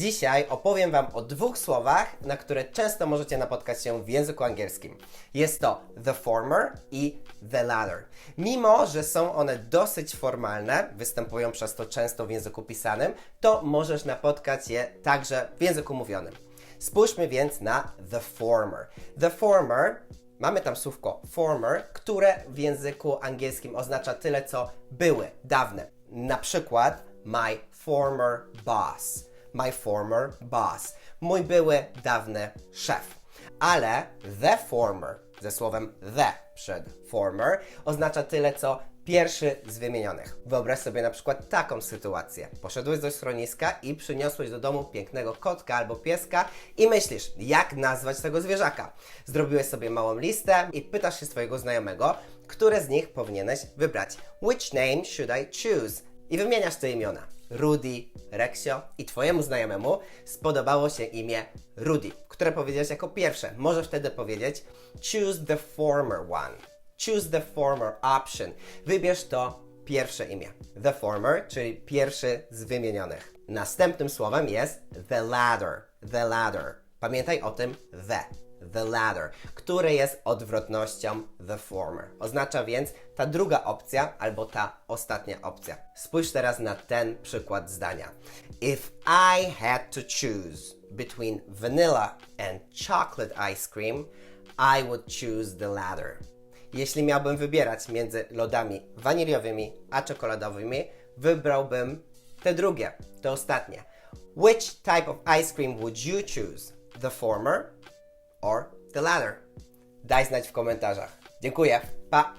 Dzisiaj opowiem Wam o dwóch słowach, na które często możecie napotkać się w języku angielskim. Jest to the former i the latter. Mimo, że są one dosyć formalne, występują przez to często w języku pisanym, to możesz napotkać je także w języku mówionym. Spójrzmy więc na the former. The former Mamy tam słówko former, które w języku angielskim oznacza tyle co były, dawne. Na przykład my former boss. My former boss. Mój były, dawny szef. Ale the former ze słowem the przed former oznacza tyle co pierwszy z wymienionych. Wyobraź sobie na przykład taką sytuację. Poszedłeś do schroniska i przyniosłeś do domu pięknego kotka albo pieska i myślisz, jak nazwać tego zwierzaka. Zrobiłeś sobie małą listę i pytasz się swojego znajomego, które z nich powinieneś wybrać. Which name should I choose? I wymieniasz te imiona. Rudy, Rexio i Twojemu znajomemu spodobało się imię Rudy, które powiedziałeś jako pierwsze. Możesz wtedy powiedzieć choose the former one. Choose the former option. Wybierz to pierwsze imię. The former, czyli pierwszy z wymienionych. Następnym słowem jest the latter. The latter. Pamiętaj o tym the. The latter, które jest odwrotnością the former. Oznacza więc ta druga opcja albo ta ostatnia opcja. Spójrz teraz na ten przykład zdania. If I had to choose between vanilla and chocolate ice cream, I would choose the latter. Jeśli miałbym wybierać między lodami waniliowymi a czekoladowymi, wybrałbym te drugie, te ostatnie. Which type of ice cream would you choose? The former or the latter? Daj znać w komentarzach. Dziękuję. Pa!